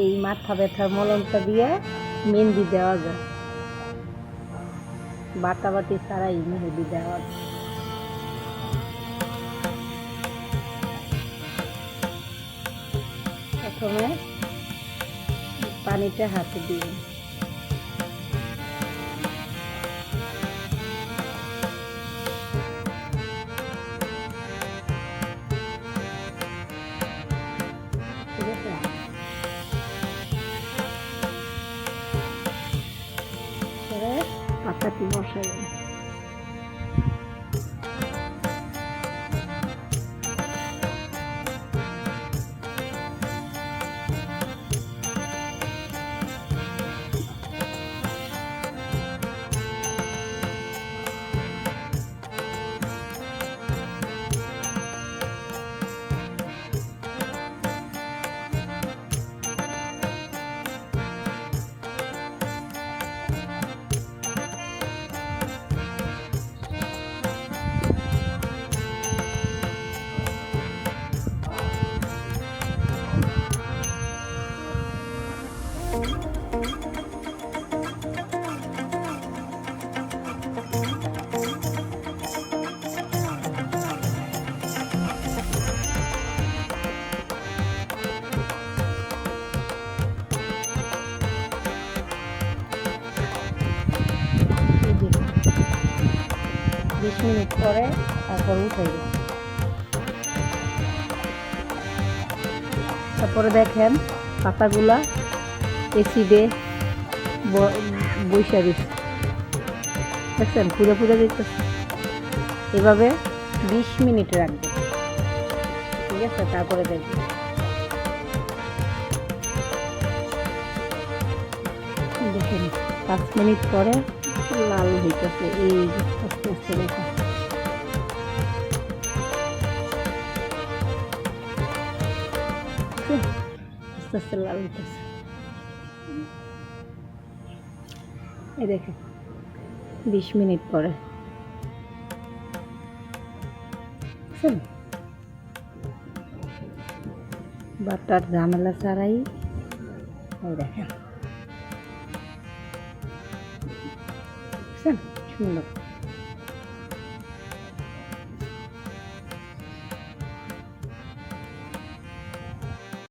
এই মাথা ব্যথার মলমটা দিয়ে মেহেন্দি দেওয়া যায়। বাটা বাতি ছাড়াই মেহেন্দি দেওয়া যায়। প্রথমে পানিটা হাতে দিন Maka di. বিশ মিনিট পরে তারপর উঠে গেল। তারপরে দেখেন পাতাগুলা এসিডে বৈশা দিচ্ছে দেখছেন দিতেছে এভাবে বিশ মিনিট রাখবে। ঠিক আছে, তারপরে দেখবে। দেখেন, পাঁচ মিনিট পরে লাল হইতেছে এই আস্তে আস্তে আস্তে আস্তে লাল হইতেছে। এই দেখেন বিশ মিনিট পরে? বাটার ঝামেলা ছাড়াই এই দেখেন সুন্দর।